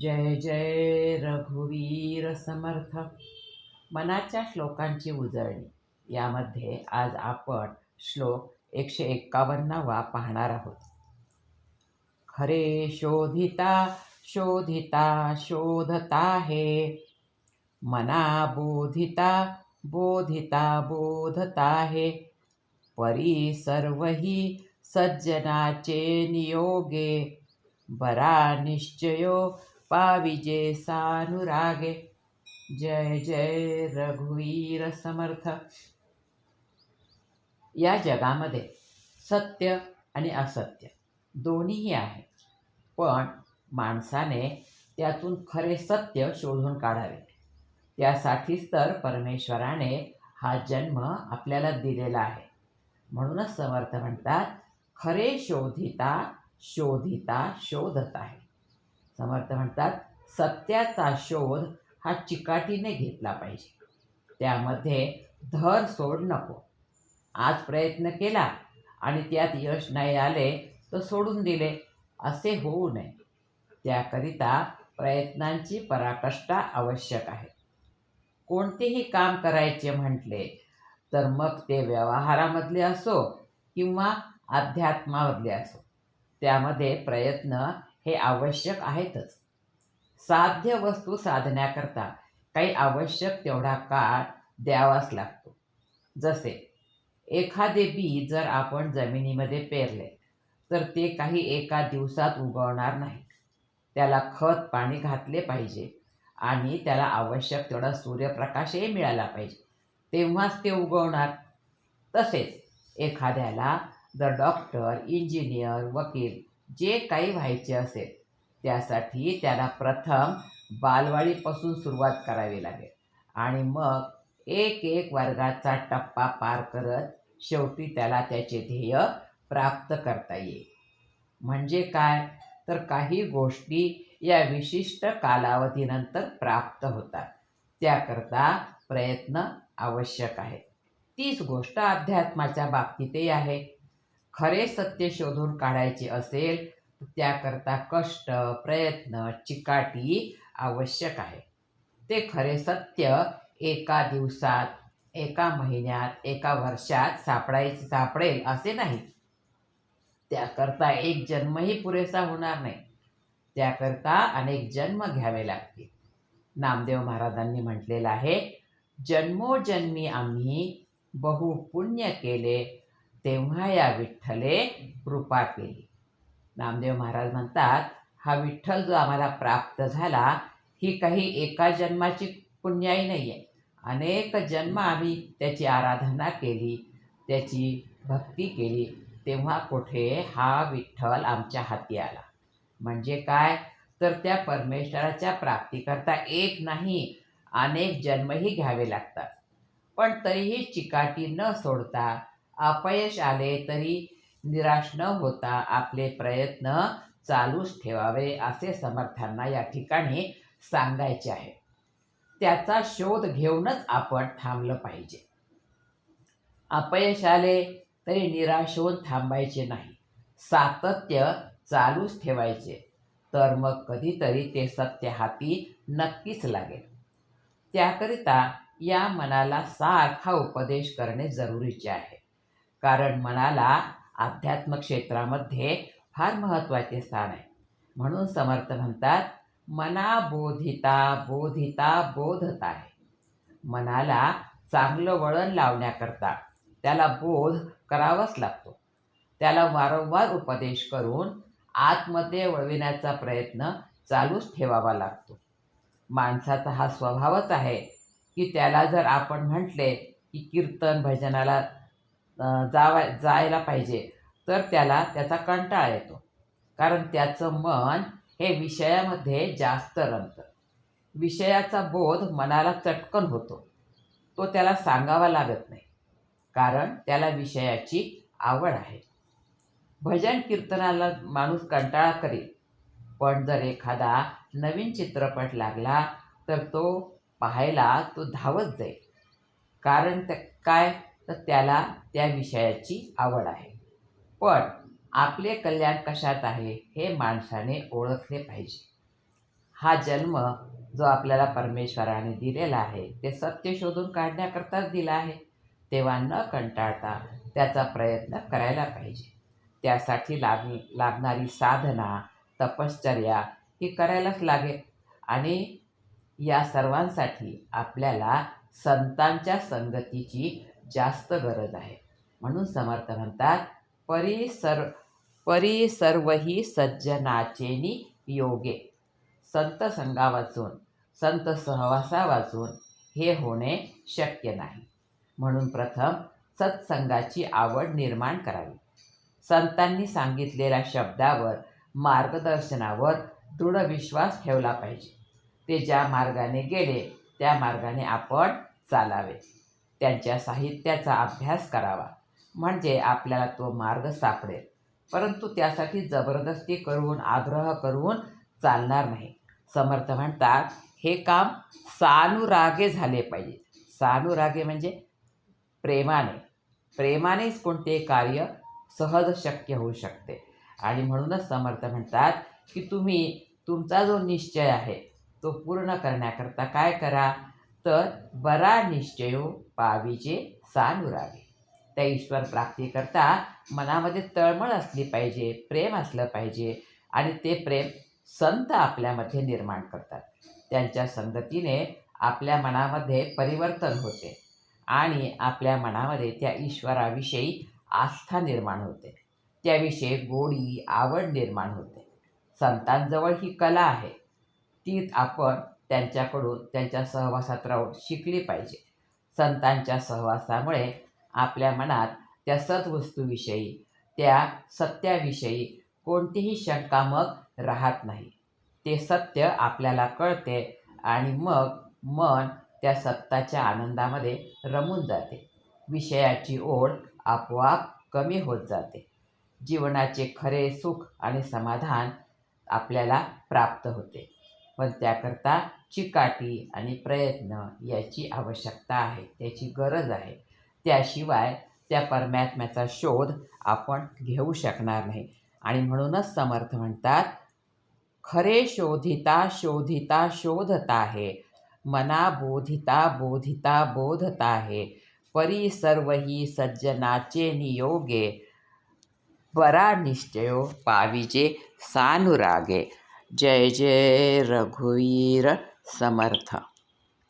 जय जय रघुवीर समर्थ. मनाच्या श्लोकांची उजळणी. यामध्ये आज आपण श्लोक एकशे एक्कावन्नावा पाहणार आहोत. खरे शोधिता शोधिता शोधता हे. मना बोधिता बोधिता बोधता हे. परी सर्वही सज्जनाचे नियोगे. बरा निश्चयो पाविजे सानुरागे जय जय रघुवीर समर्थ या जगामध्ये सत्य आणि असत्य दोन्हीही आहे. पण माणसाने त्यातून खरे सत्य शोधून काढावे. त्यासाठीच तर परमेश्वराने हा जन्म आपल्याला दिलेला आहे. म्हणूनच समर्थ म्हणतात खरे शोधिता शोधिता शोधत आहे. समर्थ म्हणतात सत्याचा शोध हा चिकाटीने घेतला पाहिजे. त्यामध्ये धर सोड नको. आज प्रयत्न केला आणि त्यात यश नाही आले तर सोडून दिले. असे होऊ नये. त्याकरिता प्रयत्नांची पराकष्टा आवश्यक आहे. कोणतेही काम करायचे म्हटले तर मग ते व्यवहारामधले असो किंवा अध्यात्मामधले असो. त्यामध्ये प्रयत्न हे आवश्यक आहेतच. साध्य वस्तू साधण्याकरता काही आवश्यक तेवढा काळ द्यावाच लागतो. जसे एखादे बी जर आपण जमिनीमध्ये पेरले तर ते काही एका दिवसात उगवणार नाही. त्याला खत पाणी घातले पाहिजे आणि त्याला आवश्यक तेवढा सूर्यप्रकाशही मिळाला पाहिजे. तेव्हाच ते उगवणार. तसेच एखाद्याला जर डॉक्टर इंजिनियर वकील जे काही व्हायचे असेल त्यासाठी त्याला प्रथम बालवाडीपासून सुरुवात करावी लागेल. आणि मग एक एक वर्गाचा टप्पा पार करत शेवटी त्याला त्याचे ध्येय प्राप्त करता येईल. म्हणजे काय? तर काही गोष्टी या विशिष्ट कालावधीनंतर प्राप्त होतात. त्याकरता प्रयत्न आवश्यक आहे तीच गोष्ट अध्यात्माच्या बाबतीतही आहे. खरे सत्य शोधून काढायचे असेल तर त्याकरता कष्ट प्रयत्न चिकाटी आवश्यक आहे. ते खरे सत्य एका दिवसात एका महिन्यात एका वर्षात सापडायचे सापडेल असे नाही. त्याकरता एक जन्मही पुरेसा होणार नाही. त्याकरता अनेक जन्म घ्यावे लागतील. नामदेव महाराजांनी म्हटलेलं आहे जन्मोजन्मी आम्ही बहु पुण्य केले तेव्हा या विठ्ठले कृपा केली. नामदेव महाराज म्हणतात हा विठ्ठल जो आम्हाला प्राप्त झाला ही काही एका जन्माची पुण्याई नाही आहे अनेक जन्म आम्ही त्याची आराधना केली त्याची भक्ती केली तेव्हा कुठे हा विठ्ठल आमच्या हाती आला. म्हणजे काय? तर त्या परमेश्वराच्या प्राप्तीकरता एक नाही अनेक जन्मही घ्यावे लागतात. पण तरीही चिकाटी न सोडता अपयश आले तरी निराश न होता आपले प्रयत्न चालूच ठेवावे असे समर्थांना या ठिकाणी सांगायचे आहे. त्याचा शोध घेऊनच आपण थांबलं पाहिजे. अपयश आले तरी निराश होऊन थांबायचे नाही. सातत्य चालूच ठेवायचे. तर मग कधीतरी ते सत्य हाती नक्कीच लागेल. त्याकरिता या मनाला सारखा उपदेश करणे जरुरीचे आहे. कारण मनाला अध्यात्म क्षेत्रामध्ये फार महत्त्वाचे स्थान आहे. म्हणून समर्थ म्हणतात मना बोधिता बोधिता बोधत आहे. मनाला चांगलं वळण लावण्याकरता त्याला बोध करावाच लागतो. त्याला वारंवार उपदेश करून आतमध्ये वळविण्याचा प्रयत्न चालूच ठेवावा लागतो. माणसाचा हा स्वभावच आहे की त्याला जर आपण म्हटले की कीर्तन भजनाला जावा जायला पाहिजे. तर त्याला त्याचा कंटाळा येतो. कारण त्याचं मन हे विषयामध्ये जास्त रमतं. विषयाचा बोध मनाला चटकन होतो. तो त्याला सांगावा लागत नाही. कारण त्याला विषयाची आवड आहे. भजन कीर्तनाला माणूस कंटाळा करेल. पण जर एखादा नवीन चित्रपट लागला तर तो पाहायला तो धावत जाईल. कारण त्या काय? तर त्याला त्या विषयाची आवड आहे. पण आपले कल्याण कशात आहे हे माणसाने ओळखले पाहिजे. हा जन्म जो आपल्याला परमेश्वराने दिलेला आहे ते सत्य शोधून काढण्याकरताच दिला आहे. तेव्हा न कंटाळता त्याचा प्रयत्न करायला पाहिजे. त्यासाठी लाग लागणारी साधना तपश्चर्या ही करायलाच लागेल. आणि या सर्वांसाठी आपल्याला संतांच्या संगतीची जास्त गरज आहे. म्हणून समर्थ म्हणतात परी सर्व परी सर्वही सज्जनाचेनी योगे. संत संगा वाचून संत सहवासा वाचून हे होणे शक्य नाही. म्हणून प्रथम सत्संगाची आवड निर्माण करावी. संतांनी सांगितलेल्या शब्दावर मार्गदर्शनावर दृढ विश्वास ठेवला पाहिजे. ते ज्या मार्गाने गेले त्या मार्गाने आपण चालावे. त्यांच्या साहित्याचा अभ्यास करावा. म्हणजे आपल्याला तो मार्ग सापडेल. परंतु त्यासाठी जबरदस्ती करून आग्रह करून चालणार नाही. समर्थ म्हणतात हे काम सानुरागे झाले पाहिजे. सानुरागे म्हणजे प्रेमाने. प्रेमानेच कोणते कार्य सहज शक्य होऊ शकते. आणि म्हणूनच समर्थ म्हणतात की तुम्ही तुमचा जो निश्चय आहे तो पूर्ण करण्याकरता काय करा? तर बरा निश्चयो पाविजे सानुरागे. त्या ईश्वर प्राप्तीकरता मनामध्ये तळमळ असली पाहिजे प्रेम असलं पाहिजे आणि ते प्रेम संत आपल्यामध्ये निर्माण करतात. त्यांच्या संगतीने आपल्या मनामध्ये परिवर्तन होते आणि आपल्या मनामध्ये त्या ईश्वराविषयी आस्था निर्माण होते. त्याविषयी गोडी आवड निर्माण होते. संतांजवळ ही कला आहे. ती आपण त्यांच्याकडून त्यांच्या सहवासात राहून शिकली पाहिजे. संतांच्या सहवासामुळे आपल्या मनात त्या सद्वस्तूविषयी त्या सत्याविषयी कोणतीही शंका मग राहत नाही. ते सत्य आपल्याला कळते आणि मग मन त्या सत्ताच्या आनंदामध्ये रमून जाते. विषयाची ओढ आपोआप कमी होत जाते. जीवनाचे खरे सुख आणि समाधान आपल्याला प्राप्त होते. पण त्याकरता चिकाटी आणि प्रयत्न याची आवश्यकता आहे त्याची गरज आहे. त्याशिवाय त्या परमात्म्याचा शोध आपण घेऊ शकणार नाही. आणि म्हणूनच समर्थ म्हणतात खरे शोधिता शोधिता शोधता आहे मना बोधिता बोधिता बोधता आहे परी सर्वही सज्जनाचे नियोगे परा निश्चयो पाविजे सानुरागे. जय जय रघुवीर समर्थ.